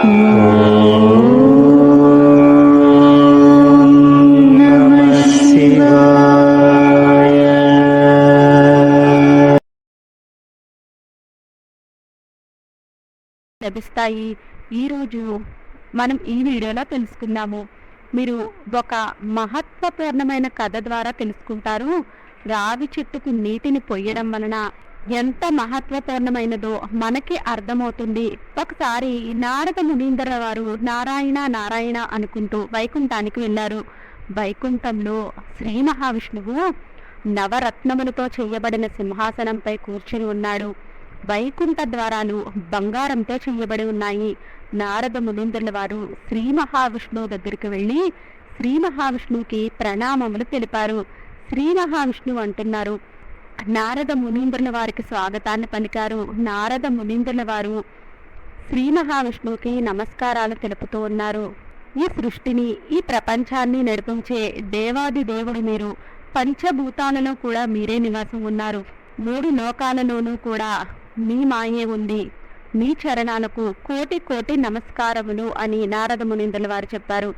లభిస్తాయి. ఈరోజు మనం ఈ వీడియోలో తెలుసుకుందాము. మీరు ఒక మహత్వపూర్ణమైన కథ ద్వారా తెలుసుకుంటారు. రావి చెట్టుకు నీటిని పొయ్యడం వలన ఎంత మహత్వపూర్ణమైనదో మనకి అర్థమవుతుంది. ఒకసారి నారద మునీంద్ర వారు నారాయణ నారాయణ అనుకుంటూ వైకుంఠానికి వెళ్ళారు. వైకుంఠంలో శ్రీ మహావిష్ణువు నవరత్నములతో చేయబడిన సింహాసనంపై కూర్చుని ఉన్నాడు. వైకుంఠ ద్వారాలు బంగారంతో చేయబడి ఉన్నాయి. నారద మునీంద్రుల వారు శ్రీ మహావిష్ణువు దగ్గరికి వెళ్ళి శ్రీ మహావిష్ణువుకి ప్రణామములు తెలిపారు. శ్రీ మహావిష్ణువు అంటున్నారు నారద మునీంద్రుల వారికి స్వాగతాన్ని పలికారు. నారద మునీంద్రుల వారు శ్రీ మహావిష్ణువుకి నమస్కారాలు తెలుపుతూ ఉన్నారు. ఈ సృష్టిని ఈ ప్రపంచాన్ని నడిపించే దేవాది దేవుడు మీరు. పంచభూతాలలో కూడా మీరే నివాసం ఉన్నారు. మూడు లోకాలలోనూ కూడా మీ మాయే ఉంది. మీ చరణాలకు కోటి కోటి నమస్కారములు అని నారద మునీంద్రుల వారు చెప్పారు.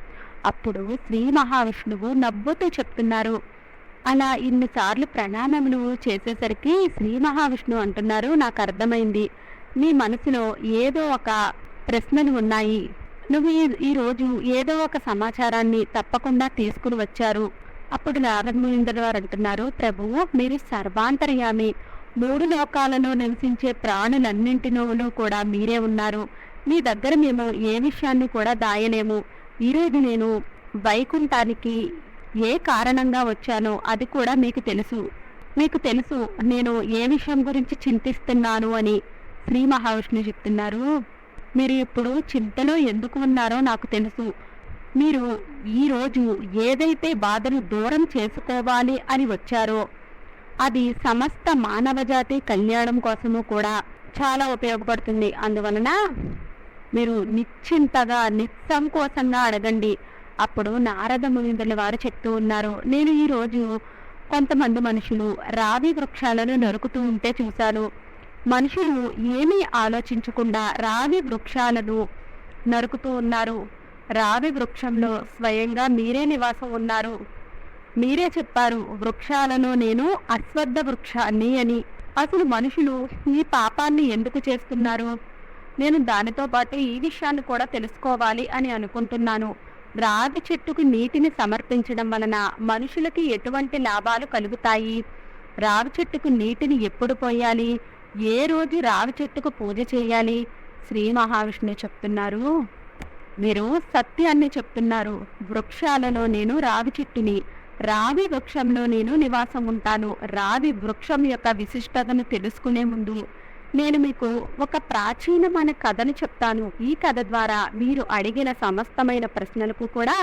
అప్పుడు శ్రీ మహావిష్ణువు నవ్వుతూ చెప్తున్నారు. అలా ఇన్నిసార్లు ప్రణామములు చేసేసరికి శ్రీ మహావిష్ణువు అంటున్నారు నాకు అర్థమైంది. నీ మనసులో ఏదో ఒక ప్రశ్నలు ఉన్నాయి. నువ్వు ఈ ఈరోజు ఏదో ఒక సమాచారాన్ని తప్పకుండా తీసుకుని వచ్చారు. అప్పుడు నారదమునింద్ర వారు అంటున్నారు ప్రభువు మీరు సర్వాంతర్యామి. మూడు లోకాలలో నివసించే ప్రాణులన్నింటిలోనూ కూడా మీరే ఉన్నారు. మీ దగ్గర మేము ఏ విషయాన్ని కూడా దాయలేము. ఈరోజు నేను వైకుంఠానికి ఏ కారణంగా వచ్చానో అది కూడా మీకు తెలుసు. మీకు తెలుసు నేను ఏ విషయం గురించి చింతిస్తున్నాను అని శ్రీ మహావిష్ణువు చెప్తున్నారు. మీరు ఇప్పుడు చింతలో ఎందుకు ఉన్నారో నాకు తెలుసు. మీరు ఈరోజు ఏదైతే బాధను దూరం చేసుకోవాలి అని వచ్చారో అది సమస్త మానవజాతి కళ్యాణం కోసము కూడా చాలా ఉపయోగపడుతుంది. అందువలన మీరు నిశ్చింతగా నిస్సంకోచంగా అడగండి. అప్పుడు నారద మునిందుల వారు చెప్తూ ఉన్నారు నేను ఈరోజు కొంతమంది మనుషులు రావి వృక్షాలను నరుకుతూ ఉంటే చూశాను. మనుషులు ఏమీ ఆలోచించకుండా రావి వృక్షాలను నరుకుతూ ఉన్నారు. రావి వృక్షంలో స్వయంగా మీరే నివాసం ఉన్నారు. మీరే చెప్పారు వృక్షాలను నేను అశ్వద్ధ వృక్షాన్ని అని. అసలు మనుషులు ఈ పాపాన్ని ఎందుకు చేస్తున్నారు? నేను దానితో పాటు ఈ విషయాన్ని కూడా తెలుసుకోవాలి అని అనుకుంటున్నాను. రావి చెట్టుకు నీటిని సమర్పించడం వలన మనుషులకి ఎటువంటి లాభాలు కలుగుతాయి? రావి చెట్టుకు నీటిని ఎప్పుడు పోయాలి? ఏ రోజు రావి చెట్టుకు పూజ చేయాలి? శ్రీ మహావిష్ణువు చెప్తున్నారు. మీరు సత్యాన్ని చెప్తున్నారు. వృక్షాలలో నేను రావి చెట్టుని రావి వృక్షంలో నేను నివాసం ఉంటాను. రావి వృక్షం యొక్క విశిష్టతను తెలుసుకునే ముందు నేను మీకు ఒక ప్రాచీనమైన కథను చెప్తాను. ఈ కథ ద్వారా మీరు అడిగిన సమస్తమైన ప్రశ్నలకు కూడా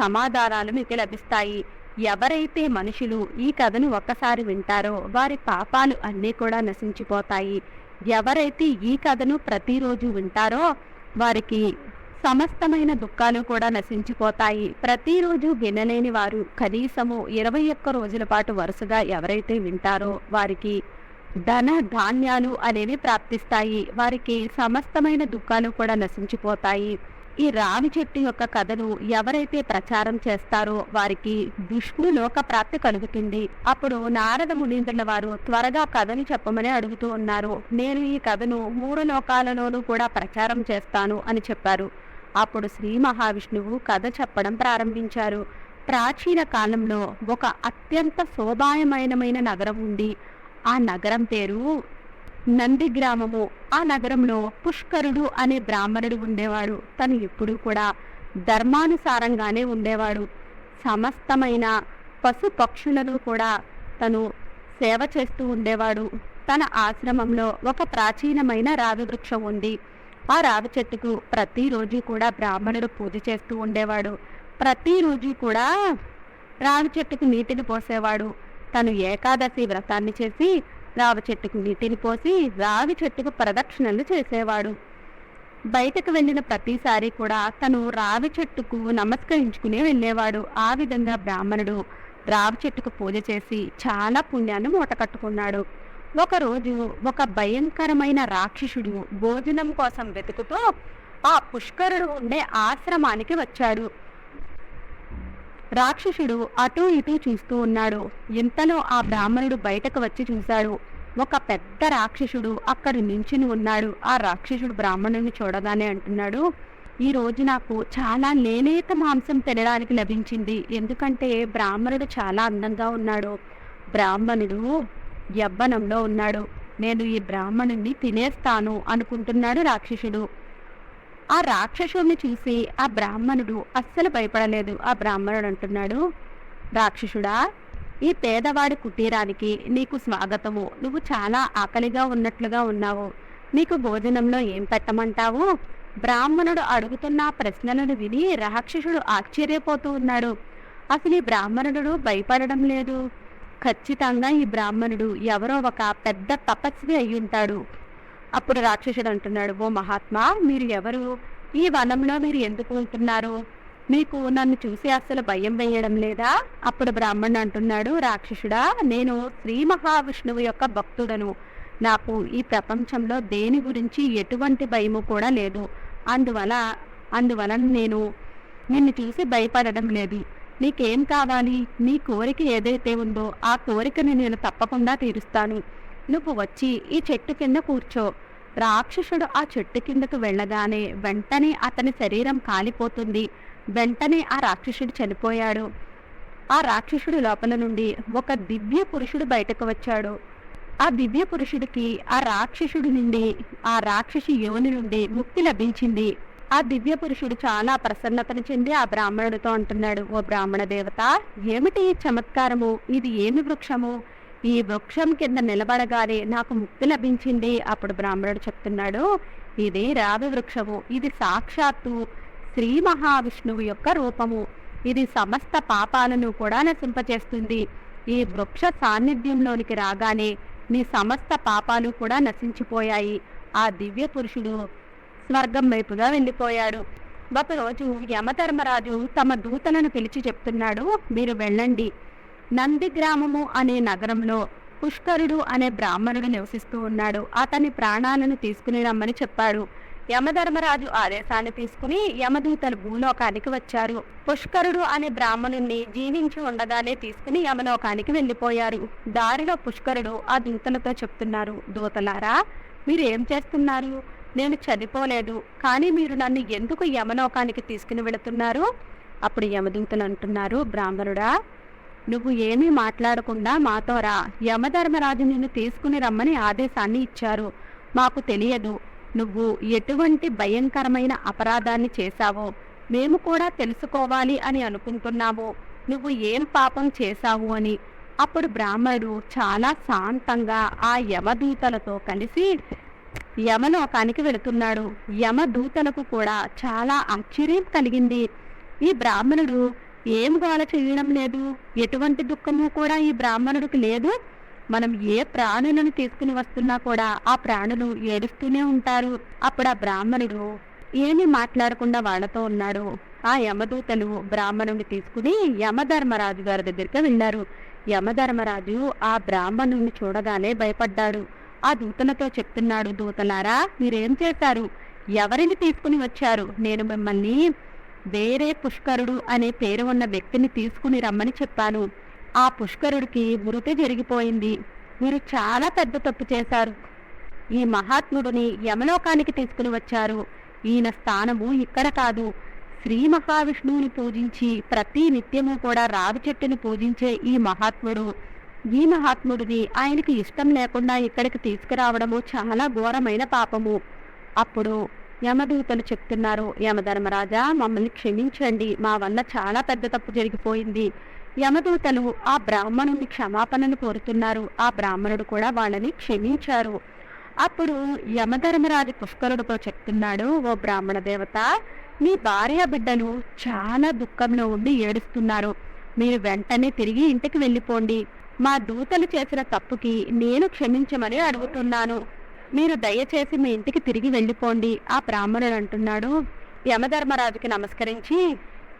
సమాధానాలు మీకు లభిస్తాయి. ఎవరైతే మనుషులు ఈ కథను ఒక్కసారి వింటారో వారి పాపాలు అన్నీ కూడా నశించిపోతాయి. ఎవరైతే ఈ కథను ప్రతిరోజు వింటారో వారికి సమస్తమైన దుఃఖాలు కూడా నశించిపోతాయి. ప్రతిరోజు వినలేని వారు కనీసము ఇరవై ఒక్క రోజుల పాటు వరుసగా ఎవరైతే వింటారో వారికి ధన ధాన్యాలు అనేవి ప్రాప్తిస్తాయి. వారికి సమస్తమైన దుఃఖాలు కూడా నశించిపోతాయి. ఈ రావి చెట్టు యొక్క కథను ఎవరైతే ప్రచారం చేస్తారో వారికి విష్ణు లోక ప్రాప్తి కలుగుతుంది. అప్పుడు నారద మునీంద్రుల వారు త్వరగా కథను చెప్పమని అడుగుతూ ఉన్నారు. నేను ఈ కథను మూడు లోకాలలోనూ కూడా ప్రచారం చేస్తాను అని చెప్పారు. అప్పుడు శ్రీ మహావిష్ణువు కథ చెప్పడం ప్రారంభించారు. ప్రాచీన కాలంలో ఒక అత్యంత శోభాయమైనమైన నగరం ఉంది. ఆ నగరం పేరు నంది గ్రామము. ఆ నగరంలో పుష్కరుడు అనే బ్రాహ్మణుడు ఉండేవాడు. తను ఎప్పుడూ కూడా ధర్మానుసారంగానే ఉండేవాడు. సమస్తమైన పశు పక్షులను కూడా తను సేవ చేస్తూ ఉండేవాడు. తన ఆశ్రమంలో ఒక ప్రాచీనమైన రావి వృక్షం ఉంది. ఆ రావి చెట్టుకు ప్రతిరోజు కూడా బ్రాహ్మణుడు పూజ చేస్తూ ఉండేవాడు. ప్రతిరోజు కూడా రావి చెట్టుకు నీటిని పోసేవాడు. తను ఏకాదశి వ్రతాన్ని చేసి రావి చెట్టుకు నీటిని పోసి రావి చెట్టుకు ప్రదక్షిణలు చేసేవాడు. బయటకు వెళ్ళిన ప్రతిసారి కూడా తను రావి చెట్టుకు నమస్కరించుకుని వెళ్ళేవాడు. ఆ విధంగా బ్రాహ్మణుడు రావి చెట్టుకు పూజ చేసి చాలా పుణ్యాన్ని మూటకట్టుకున్నాడు ఒకరోజు ఒక భయంకరమైన రాక్షసుడు భోజనం కోసం వెతుకుతూ ఆ పుష్కరుడు ఉండే ఆశ్రమానికి వచ్చాడు. రాక్షసుడు అటూ ఇటూ చూస్తూ ఉన్నాడు. ఇంతలో ఆ బ్రాహ్మణుడు బయటకు వచ్చి చూశాడు. ఒక పెద్ద రాక్షసుడు అక్కడ నించుని ఉన్నాడు. ఆ రాక్షసుడు బ్రాహ్మణుడిని చూడగానే అంటున్నాడు ఈ రోజు నాకు చాలా లేలేత మాంసం తినడానికి లభించింది. ఎందుకంటే బ్రాహ్మణుడు చాలా అందంగా ఉన్నాడు. బ్రాహ్మణుడు యవ్వనంలో ఉన్నాడు. నేను ఈ బ్రాహ్మణుడిని తినేస్తాను అనుకుంటున్నాడు రాక్షసుడు. ఆ రాక్షసుడిని చూసి ఆ బ్రాహ్మణుడు అస్సలు భయపడలేదు. ఆ బ్రాహ్మణుడు అంటున్నాడు రాక్షసుడా ఈ పేదవాడి కుటీరానికి నీకు స్వాగతము. నువ్వు చాలా ఆకలిగా ఉన్నట్లుగా ఉన్నావు. నీకు భోజనంలో ఏం పెట్టమంటావు? బ్రాహ్మణుడు అడుగుతున్న ప్రశ్నలను విని రాక్షసుడు ఆశ్చర్యపోతూ ఉన్నాడు. అసలు ఈ బ్రాహ్మణుడు భయపడడం లేదు. ఖచ్చితంగా ఈ బ్రాహ్మణుడు ఎవరో ఒక పెద్ద తపస్వి అయ్యుంటాడు. అప్పుడు రాక్షసుడు అంటున్నాడు ఓ మహాత్మా మీరు ఎవరు? ఈ వనంలో మీరు ఎందుకు ఉంటున్నారు? మీకు నన్ను చూసి అసలు భయం వేయడం లేదా? అప్పుడు బ్రాహ్మణుడు అంటున్నాడు రాక్షసుడా నేను శ్రీ మహావిష్ణువు యొక్క భక్తుడను. నాకు ఈ ప్రపంచంలో దేని గురించి ఎటువంటి భయము కూడా లేదు. అందువల్ల అందువలన నేను నిన్ను చూసి భయపడడం లేదు. నీకేం కావాలి? నీ కోరిక ఏదైతే ఉందో ఆ కోరికని నేను తప్పకుండా తీరుస్తాను. నువ్వు వచ్చి ఈ చెట్టు కింద కూర్చో. రాక్షసుడు ఆ చెట్టు కిందకు వెళ్ళగానే వెంటనే అతని శరీరం కాలిపోతుంది. వెంటనే ఆ రాక్షసుడు చనిపోయాడు. ఆ రాక్షసుడి లోపల నుండి ఒక దివ్య పురుషుడు బయటకు వచ్చాడు. ఆ దివ్య పురుషుడికి ఆ రాక్షసుడి నుండి ఆ రాక్షసి యోని నుండి ముక్తి లభించింది. ఆ దివ్య పురుషుడు చాలా ప్రసన్నతను చెంది ఆ బ్రాహ్మణుడితో అంటున్నాడు ఓ బ్రాహ్మణ దేవత ఏమిటి ఈ చమత్కారము? ఇది ఏమి వృక్షము? ఈ వృక్షం కింద నిలబడగానే నాకు ముక్తి లభించింది అప్పుడు బ్రాహ్మణుడు చెప్తున్నాడు. ఇది రావి వృక్షము. ఇది సాక్షాత్తు శ్రీ మహావిష్ణువు యొక్క రూపము. ఇది సమస్త పాపాలను కూడా నశింపచేస్తుంది. ఈ వృక్ష సాన్నిధ్యంలోనికి రాగానే నీ సమస్త పాపాలు కూడా నశించిపోయాయి. ఆ దివ్య పురుషుడు స్వర్గం వైపుగా వెళ్ళిపోయాడు. ఒకరోజు యమధర్మరాజు తమ దూతలను పిలిచి చెప్తున్నాడు మీరు వెళ్ళండి. నంది గ్రామము అనే నగరంలో పుష్కరుడు అనే బ్రాహ్మణుడు నివసిస్తూ ఉన్నాడు. అతని ప్రాణాలను తీసుకుని రమ్మని చెప్పాడు. యమధర్మరాజు ఆదేశాన్ని తీసుకుని యమదూతలు భూలోకానికి వచ్చారు. పుష్కరుడు అనే బ్రాహ్మణుణ్ణి జీవించి ఉండగానే తీసుకుని యమలోకానికి వెళ్ళిపోయారు. దారిలో పుష్కరుడు ఆ దూతలతో చెప్తున్నారు దూతలారా మీరు ఏం చేస్తున్నారు? నేను చనిపోలేదు. కానీ మీరు నన్ను ఎందుకు యమలోకానికి తీసుకుని వెళుతున్నారు? అప్పుడు యమదూతలు అంటున్నారు బ్రాహ్మణుడా నువ్వు ఏమీ మాట్లాడకుండా మాతో రా. యమధర్మరాజు నిన్ను తీసుకుని రమ్మని ఆదేశాన్ని ఇచ్చారు. మాకు తెలియదు. నువ్వు ఎటువంటి భయంకరమైన అపరాధాన్ని చేశావో మేము కూడా తెలుసుకోవాలి అని అనుకుంటున్నాము. నువ్వు ఏం పాపం చేశావు అని. అప్పుడు బ్రాహ్మణుడు చాలా శాంతంగా ఆ యమదూతలతో కలిసి యమలోకానికి వెళుతున్నాడు. యమదూతలకు కూడా చాలా ఆశ్చర్యం కలిగింది. ఈ బ్రాహ్మణుడు ఏం గోల చేయడం లేదు. ఎటువంటి దుఃఖము కూడా ఈ బ్రాహ్మణుడికి లేదు. మనం ఏ ప్రాణులను తీసుకుని వస్తున్నా కూడా ఆ ప్రాణులు ఏడుస్తూనే ఉంటారు. అప్పుడు ఆ బ్రాహ్మణుడు ఏమీ మాట్లాడకుండా వాళ్ళతో ఉన్నాడు. ఆ యమదూతలు బ్రాహ్మణుని తీసుకుని యమధర్మరాజు గారి దగ్గరికి వెళ్ళారు. యమధర్మరాజు ఆ బ్రాహ్మణుని చూడగానే భయపడ్డాడు. ఆ దూతలతో చెప్తున్నాడు దూతలారా మీరేం చేశారు? ఎవరిని తీసుకుని వచ్చారు? నేను మిమ్మల్ని వేరే పుష్కరుడు అనే పేరు ఉన్న వ్యక్తిని తీసుకుని రమ్మని చెప్పాను. ఆ పుష్కరుడికి మృతి జరిగిపోయింది. మీరు చాలా పెద్ద తప్పు చేశారు. ఈ మహాత్ముడిని యమలోకానికి తీసుకుని వచ్చారు. ఈయన స్థానము ఇక్కడ కాదు. శ్రీ మహావిష్ణువుని పూజించి ప్రతి నిత్యము కూడా రావి చెట్టుని పూజించే ఈ మహాత్ముడు. ఈ మహాత్ముడిని ఆయనకి ఇష్టం లేకుండా ఇక్కడికి తీసుకురావడము చాలా ఘోరమైన పాపము. అప్పుడు యమదూతలు చెప్తున్నారు యమధర్మరాజా మమ్మల్ని క్షమించండి మా వల్ల చాలా పెద్ద తప్పు జరిగిపోయింది. యమదూతలు ఆ బ్రాహ్మణుని క్షమాపణను కోరుతున్నారు ఆ బ్రాహ్మణుడు కూడా వాళ్ళని క్షమించారు. అప్పుడు యమధర్మరాజు పుష్కరుడితో చెప్తున్నాడు ఓ బ్రాహ్మణ దేవత మీ భార్య బిడ్డలు చాలా దుఃఖంలో ఉండి ఏడుస్తున్నారు. మీరు వెంటనే తిరిగి ఇంటికి వెళ్ళిపోండి. మా దూతలు చేసిన తప్పుకి నేను క్షమించమని అడుగుతున్నాను. మీరు దయచేసి మీ ఇంటికి తిరిగి వెళ్ళిపోండి ఆ బ్రాహ్మణుడు అంటున్నాడు. యమధర్మరాజుకి నమస్కరించి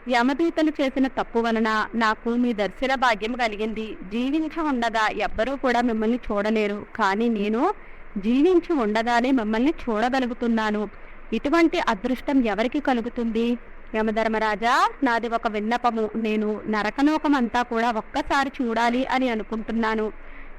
యమదూతలు చేసిన తప్పు వలన నాకు మీ దర్శన భాగ్యం కలిగింది. జీవించి ఉండదా ఎవ్వరూ కూడా మిమ్మల్ని చూడలేరు. కానీ నేను జీవించి ఉండగానే మిమ్మల్ని చూడగలుగుతున్నాను. ఇటువంటి అదృష్టం ఎవరికి కలుగుతుంది? యమధర్మరాజా నాది ఒక విన్నపము. నేను నరకలోకం అంతా కూడా ఒక్కసారి చూడాలి అని అనుకుంటున్నాను.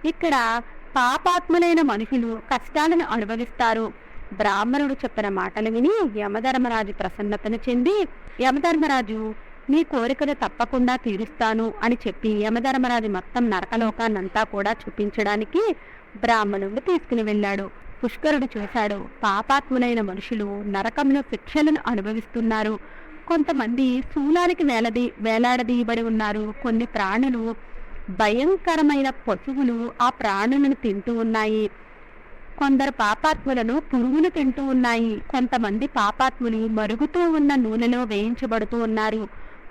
ఇక్కడ పాపాత్ములైన మనుషులు కష్టాలను అనుభవిస్తారు. బ్రాహ్మణుడు చెప్పిన మాటలు విని యమధర్మరాజు ప్రసన్నతను చెంది యమధర్మరాజు నీ కోరికను తప్పకుండా తీరుస్తాను అని చెప్పి యమధర్మరాజు మొత్తం నరకలోకాన్నంతా కూడా చూపించడానికి బ్రాహ్మణుడు తీసుకుని వెళ్ళాడు. పుష్కరుడు చూశాడు పాపాత్ములైన మనుషులు నరకంలో శిక్షలను అనుభవిస్తున్నారు. కొంతమంది శూలానికి వేలది వేలాడదీయబడి ఉన్నారు. కొన్ని ప్రాణులు భయంకరమైన పశువులు ఆ ప్రాణులను తింటూ ఉన్నాయి. కొందరు పాపాత్ములను పురుగులు తింటూ ఉన్నాయి. కొంతమంది పాపాత్ములు మరుగుతూ ఉన్న నూనెలో వేయించబడుతూ ఉన్నారు.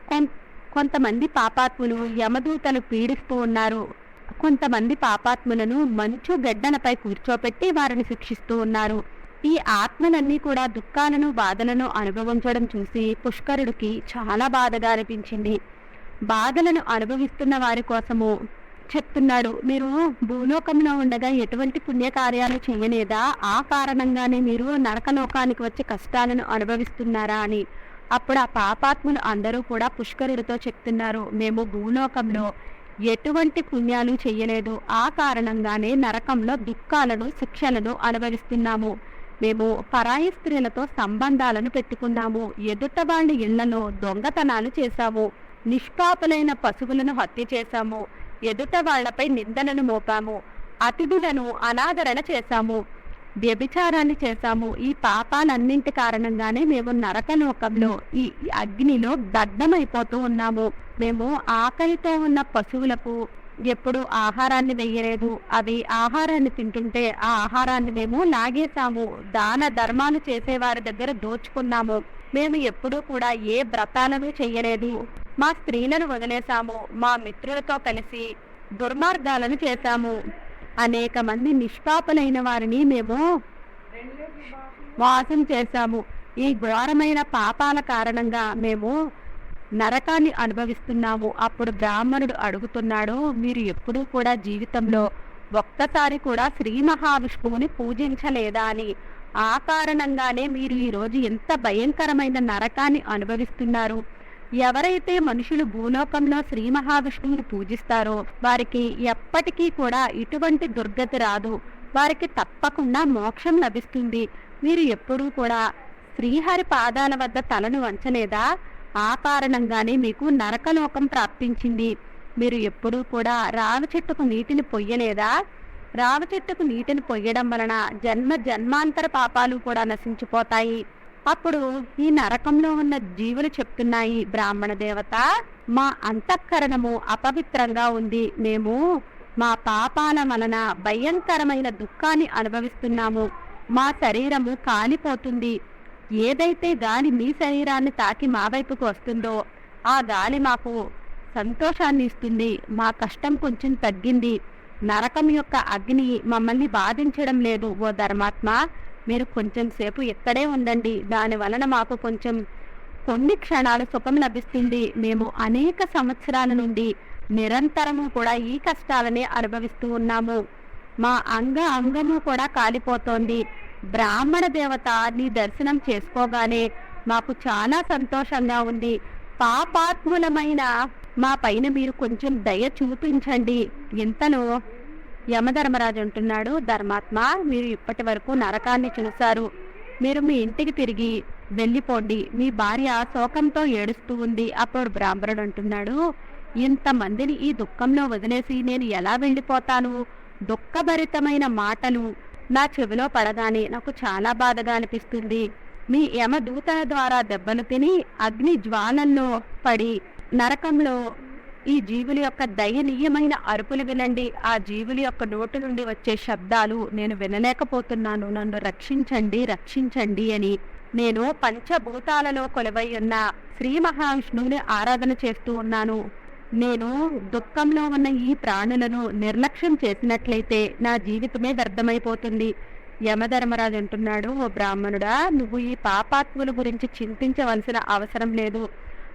కొం- కొంతమంది పాపాత్ములు యమదూతలు పీడిస్తూ ఉన్నారు. కొంతమంది పాపాత్ములను మంచు గడ్డలపై కూర్చోపెట్టి వారిని శిక్షిస్తూ ఉన్నారు. ఈ ఆత్మలన్నీ కూడా దుఃఖాలను బాధలను అనుభవించడం చూసి పుష్కరుడికి చాలా బాధగా అనిపించింది. బాధలను అనుభవిస్తున్న వారి కోసము చెప్తున్నాడు. మీరు భూలోకంలో ఉండగా ఎటువంటి పుణ్యకార్యాలు చేయలేదా? ఆ కారణంగానే మీరు నరకలోకానికి వచ్చి కష్టాలను అనుభవిస్తున్నారా అని. అప్పుడు ఆ పాపాత్ములు అందరూ కూడా పుష్కరుడితో చెప్తున్నారు. మేము భూలోకంలో ఎటువంటి పుణ్యాలు చేయలేదు. ఆ కారణంగానే నరకంలో దుఃఖాలను శిక్షలను అనుభవిస్తున్నాము. మేము పరాయి స్త్రీలతో సంబంధాలను పెట్టుకున్నాము. ఎదుట వాళ్ళ ఇళ్ళలో దొంగతనాలు చేశాము. నిష్పాపులైన పశువులను హత్య చేశాము. ఎదుట వాళ్ళపై నిందలను మోపాము. అతిథులను అనాదరణ చేశాము. వ్యభిచారాన్ని చేశాము. ఈ పాపాలన్నింటి కారణంగానే మేము నరకలోకంలో ఈ ఈ అగ్నిలో దగ్ధమైపోతూ ఉన్నాము. మేము ఆకలితో ఉన్న పశువులకు ఎప్పుడు ఆహారాన్ని వెయ్యలేదు అవి ఆహారాన్ని తింటుంటే ఆ ఆహారాన్ని మేము లాగేశాము. దాన ధర్మాలు చేసేవారి దగ్గర దోచుకున్నాము. మేము ఎప్పుడూ కూడా ఏ వ్రతాలను చేయలేదు. మా స్త్రీలను వదిలేశాము. మా మిత్రులతో కలిసి దుర్మార్గాలను చేశాము. అనేక మంది నిష్పాపులైన వారిని మేము మోసం చేశాము. ఈ ఘోరమైన పాపాల కారణంగా మేము నరకాన్ని అనుభవిస్తున్నాము. అప్పుడు బ్రాహ్మణుడు అడుగుతున్నాడు మీరు ఎప్పుడూ కూడా జీవితంలో ఒక్కసారి కూడా శ్రీ మహావిష్ణువుని పూజించలేదా? అని. ఆ కారణంగానే మీరు ఈరోజు ఎంత భయంకరమైన నరకాన్ని అనుభవిస్తున్నారు? ఎవరైతే మనుషులు భూలోకంలో శ్రీ మహావిష్ణువుని పూజిస్తారో వారికి ఎప్పటికీ కూడా ఇటువంటి దుర్గతి రాదు. వారికి తప్పకుండా మోక్షం లభిస్తుంది. మీరు ఎప్పుడూ కూడా శ్రీహరి పాదాల వద్ద తలను వంచలేదా? ఆ కారణంగానే మీకు నరకలోకం ప్రాప్తించింది. మీరు ఎప్పుడూ కూడా రావి చెట్టుకు నీటిని పొయ్యలేదా? రావి చెట్టుకు నీటిని పొయ్యడం వలన జన్మ జన్మాంతర పాపాలు కూడా నశించిపోతాయి. అప్పుడు ఈ నరకంలో ఉన్న జీవులు చెప్తున్నాయి బ్రాహ్మణ దేవత మా అంతఃకరణము అపవిత్రంగా ఉంది. మేము మా పాపాల వలన భయంకరమైన దుఃఖాన్ని అనుభవిస్తున్నాము. మా శరీరము కాలిపోతుంది. ఏదైతే గాలి మీ శరీరాన్ని తాకి మా వైపుకు వస్తుందో ఆ గాలి మాకు సంతోషాన్ని ఇస్తుంది. మా కష్టం కొంచెం తగ్గింది. నరకం యొక్క అగ్ని మమ్మల్ని బాధించడం లేదు ఓ ధర్మాత్మ. మీరు కొంచెం సేపు ఇక్కడే ఉండండి దాని వలన మాకు కొంచెం కొన్ని క్షణాలు సుఖం లభిస్తుంది. మేము అనేక సంవత్సరాల నుండి నిరంతరము కూడా ఈ కష్టాలనే అనుభవిస్తూ ఉన్నాము. మా అంగ అంగము కూడా కాలిపోతోంది. బ్రాహ్మణ దేవత నీ దర్శనం చేసుకోగానే మాకు చాలా సంతోషంగా ఉంది. పాపాత్ములమైన మా పైన మీరు కొంచెం దయ చూపించండి. ఇంతనో యమధర్మరాజు అంటున్నాడు. ధర్మాత్మ మీరు ఇప్పటి వరకు నరకాన్ని చూశారు. మీరు మీ ఇంటికి తిరిగి వెళ్ళిపోండి. మీ భార్య శోకంతో ఏడుస్తూ ఉంది. అప్పుడు బ్రాహ్మణుడు అంటున్నాడు ఇంతమందిని ఈ దుఃఖంలో వదిలేసి నేను ఎలా వెళ్ళిపోతాను? దుఃఖభరితమైన మాటలు నా చెవిలో పడగానే నాకు చాలా బాధగా అనిపిస్తుంది. మీ యమదూతల ద్వారా దెబ్బలు తిని అగ్ని జ్వాలల్లో పడి నరకంలో ఈ జీవుల యొక్క దయనీయమైన అరుపులు వినండి. ఆ జీవుల యొక్క నోటి నుండి వచ్చే శబ్దాలు నేను వినలేకపోతున్నాను. నన్ను రక్షించండి రక్షించండి అని నేను పంచభూతాలలో కొలువై ఉన్న శ్రీ మహావిష్ణువుని ఆరాధన చేస్తూ ఉన్నాను. నేను దుఃఖంలో ఉన్న ఈ ప్రాణులను నిర్లక్ష్యం చేసినట్లయితే నా జీవితమే వ్యర్థమైపోతుంది. యమధర్మరాజు అంటున్నాడు ఓ బ్రాహ్మణుడా నువ్వు ఈ పాపాత్ముల గురించి చింతించవలసిన అవసరం లేదు.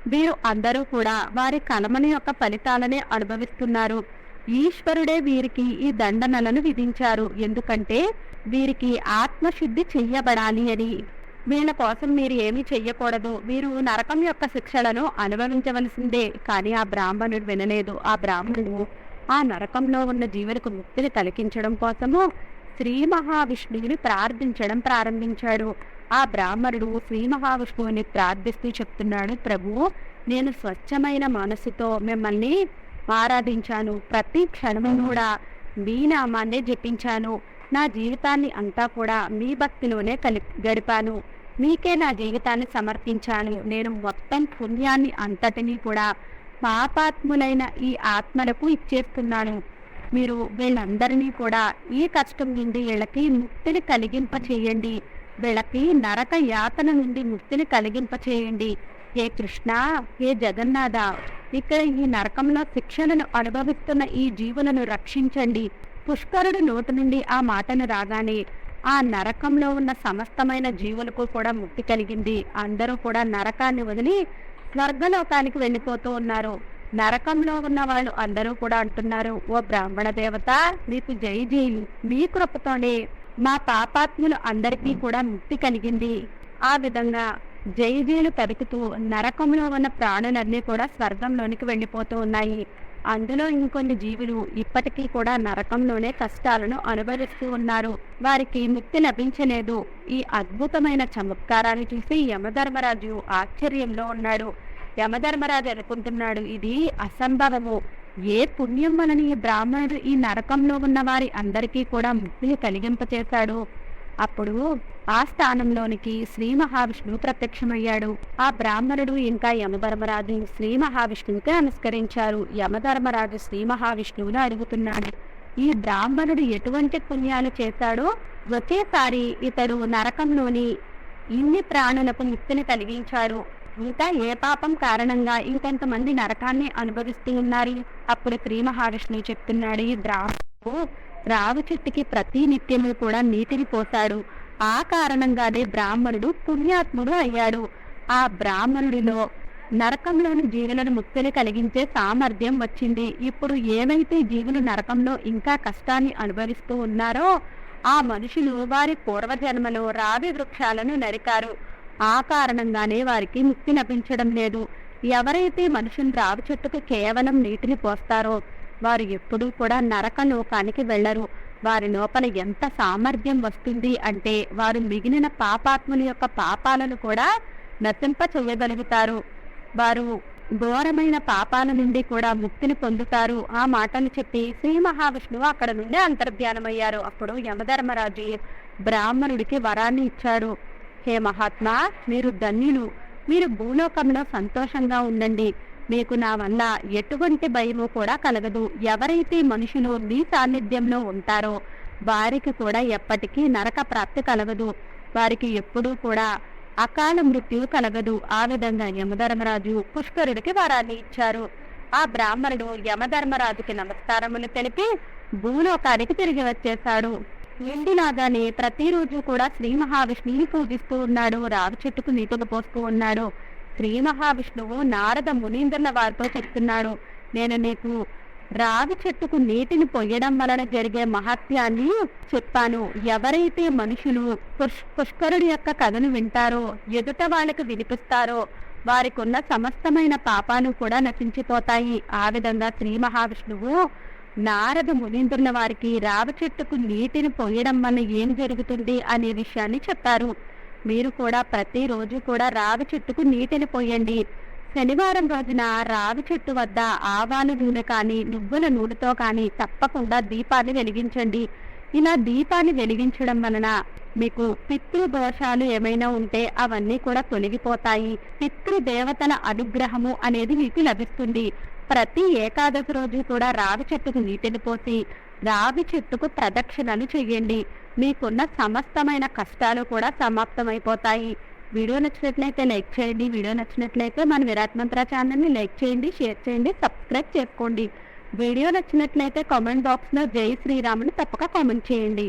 వీరు అందరూ కూడా వారి కలమని యొక్క ఫలితాలనే అనుభవిస్తున్నారు. ఈశ్వరుడే వీరికి ఈ దండనలను విధించారు. ఎందుకంటే వీరికి ఆత్మశుద్ధి చెయ్యబడాలి అని. వీళ్ళ కోసం మీరు ఏమీ చెయ్యకూడదు. వీరు నరకం యొక్క శిక్షలను అనుభవించవలసిందే. కానీ ఆ బ్రాహ్మణుడు వినలేదు. ఆ బ్రాహ్మణుడు ఆ నరకంలో ఉన్న జీవులకు ముక్తిని కలిగించడం కోసము శ్రీ మహావిష్ణువుని ప్రార్థించడం ప్రారంభించాడు. ఆ బ్రాహ్మణుడు శ్రీ మహావిష్ణువుని ప్రార్థిస్తూ చెప్తున్నాడు ప్రభు నేను స్వచ్ఛమైన మనసుతో మిమ్మల్ని ఆరాధించాను. ప్రతి క్షణము కూడా మీ నామాన్నే జపించాను. నా జీవితాన్ని అంతా కూడా మీ భక్తిలోనే కలి గడిపాను. మీకే నా జీవితాన్ని సమర్పించాను నేను మొత్తం పుణ్యాన్ని అంతటినీ కూడా పాపాత్ములైన ఈ ఆత్మలకు ఇచ్చేస్తున్నాను. మీరు వీళ్ళందరినీ కూడా ఈ కష్టం నుండి వీళ్ళకి ముక్తిని కలిగింప చేయండి వీళ్ళకి నరక యాతన నుండి ముక్తిని కలిగింప చేయండి హే కృష్ణ హే జగన్నాథ ఇక్కడ ఈ నరకంలో శిక్షణను అనుభవిస్తున్న ఈ జీవులను రక్షించండి. పుష్కరుడు నోటి నుండి ఆ మాటను రాగానే ఆ నరకంలో ఉన్న సమస్తమైన జీవులకు కూడా ముక్తి కలిగింది. అందరూ కూడా నరకాన్ని వదిలి స్వర్గలోకానికి వెళ్ళిపోతూ ఉన్నారు. నరకంలో ఉన్న వాళ్ళు అందరూ కూడా అంటున్నారు ఓ బ్రాహ్మణ దేవత నీకు జై జైలు మీ కృపతోనే మా పాపాత్ములు అందరికీ కూడా ముక్తి కలిగింది. ఆ విధంగా జైజీలు పెరుగుతూ నరకంలో ఉన్న ప్రాణులన్నీ కూడా స్వర్గంలోనికి వెళ్ళిపోతూ ఉన్నాయి. అందులో ఇంకొన్ని జీవులు ఇప్పటికీ కూడా నరకంలోనే కష్టాలను అనుభవిస్తూ ఉన్నారు. వారికి ముక్తి లభించలేదు. ఈ అద్భుతమైన చమత్కారాన్ని చూసి యమధర్మరాజు ఆశ్చర్యంలో ఉన్నాడు. యమధర్మరాజు అనుకుంటున్నాడు ఇది అసంభవము. ఏ పుణ్యం వలన ఈ బ్రాహ్మణుడు ఈ నరకంలో ఉన్న వారి అందరికీ కూడా ముక్తిని కలిగింపచేశాడు. అప్పుడు ఆ స్థానంలోనికి శ్రీ మహావిష్ణువు ప్రత్యక్షమయ్యాడు. ఆ బ్రాహ్మణుడు ఇంకా యమధర్మరాజు శ్రీ మహావిష్ణువుకి నమస్కరించారు. యమధర్మరాజు శ్రీ మహావిష్ణువును అడుగుతున్నాడు. ఈ బ్రాహ్మణుడు ఎటువంటి పుణ్యాలు చేశాడో ఒకేసారి ఇతడు నరకంలోని ఇన్ని ప్రాణులకు ముక్తిని కలిగించారు ఇంకా ఏ పాపం కారణంగా ఇంకొంతమంది నరకాన్ని అనుభవిస్తూ ఉన్నారు? అప్పుడు శ్రీ మహావిష్ణువు చెప్తున్నాడు ఈ ద్రాక్షకు రావి చెట్టుకి ప్రతి నిత్యము కూడా నీటిని పోశాడు. ఆ కారణంగానే బ్రాహ్మణుడు పుణ్యాత్ముడు అయ్యాడు. ఆ బ్రాహ్మణుడిలో నరకంలోని జీవులను ముక్తిని కలిగించే సామర్థ్యం వచ్చింది. ఇప్పుడు ఏమైతే జీవులు నరకంలో ఇంకా కష్టాన్ని అనుభవిస్తూ ఉన్నారో ఆ మనుషులు వారి పూర్వజన్మలో రావి వృక్షాలను నరికారు. ఆ కారణంగానే వారికి ముక్తి లభించడం లేదు. ఎవరైతే మనుషులు రావి చెట్టుకు కేవలం నీటిని పోస్తారో వారు ఎప్పుడూ కూడా నరక లోకానికి వెళ్ళరు వారి లోపల ఎంత సామర్థ్యం వస్తుంది అంటే వారు మిగిలిన పాపాత్ముల యొక్క పాపాలను కూడా నశింప చేయగలుగుతారు. వారు ఘోరమైన పాపాల నుండి కూడా ముక్తిని పొందుతారు. ఆ మాటలు చెప్పి శ్రీ మహావిష్ణువు అక్కడ నుండి అంతర్ధ్యానమయ్యారు. అప్పుడు యమధర్మరాజు బ్రాహ్మణుడికి వరాన్ని ఇచ్చారు హే మహాత్మా మీరు ధన్యులు. మీరు భూలోకంలో సంతోషంగా ఉండండి. మీకు నా వల్ల ఎటువంటి భయము కూడా కలగదు. ఎవరైతే మనుషులు మీ సాన్నిధ్యంలో ఉంటారో వారికి కూడా ఎప్పటికీ నరక ప్రాప్తి కలగదు. వారికి ఎప్పుడూ కూడా అకాల మృత్యువు కలగదు. ఆ విధంగా యమధర్మరాజు పుష్కరుడికి వరాన్ని ఇచ్చారు. ఆ బ్రాహ్మణుడు యమధర్మరాజుకి నమస్కారములు తెలిపి భూలోకానికి తిరిగి వచ్చేశాడు. ఎండినాగానే ప్రతిరోజు కూడా శ్రీ మహావిష్ణువుని పూజిస్తూ ఉన్నాడు. రావి చెట్టుకు నీతులు పోస్తూ ఉన్నాడు. శ్రీ మహావిష్ణువు నారద మునీంద్రుల వారితో చెప్తున్నాడు. నేను నీకు రావి చెట్టుకు నీటిని పొయ్యడం వలన జరిగే మహత్యాన్ని చెప్పాను. ఎవరైతే మనుషులు పుష్ పుష్కరుడి యొక్క కథను వింటారో ఎదుట వాళ్ళకు వినిపిస్తారో వారికి ఉన్న సమస్తమైన పాపాలు కూడా నశించిపోతాయి. ఆ విధంగా శ్రీ మహావిష్ణువు నారద మునీంద్రుల వారికి రావి చెట్టుకు నీటిని పోయడం వల్ల ఏం జరుగుతుంది అనే విషయాన్ని చెప్పారు. మీరు కూడా ప్రతిరోజు కూడా రావి చెట్టుకు నీటిని పోయండి. శనివారం రోజున రావి చెట్టు వద్ద ఆవాలు నూనె కానీ నువ్వుల నూనెతో కానీ తప్పకుండా దీపాన్ని వెలిగించండి. ఇలా దీపాన్ని వెలిగించడం వలన మీకు పితృ దోషాలు ఏమైనా ఉంటే అవన్నీ కూడా తొలగిపోతాయి. పితృదేవతల అనుగ్రహము అనేది మీకు లభిస్తుంది. ప్రతి ఏకాదశి రోజు కూడా రావి చెట్టుకు నీటిని పోసి రావి చెట్టుకు ప్రదక్షిణలు చేయండి. మీకున్న సమస్తమైన కష్టాలు కూడా సమాప్తమైపోతాయి. వీడియో నచ్చినట్లయితే లైక్ చేయండి. వీడియో నచ్చినట్లయితే మన విరాట్ మంత్ర ఛానల్ని లైక్ చేయండి షేర్ చేయండి సబ్స్క్రైబ్ చేసుకోండి. వీడియో నచ్చినట్లయితే కామెంట్ బాక్స్లో జై శ్రీరాముని తప్పక కామెంట్ చేయండి.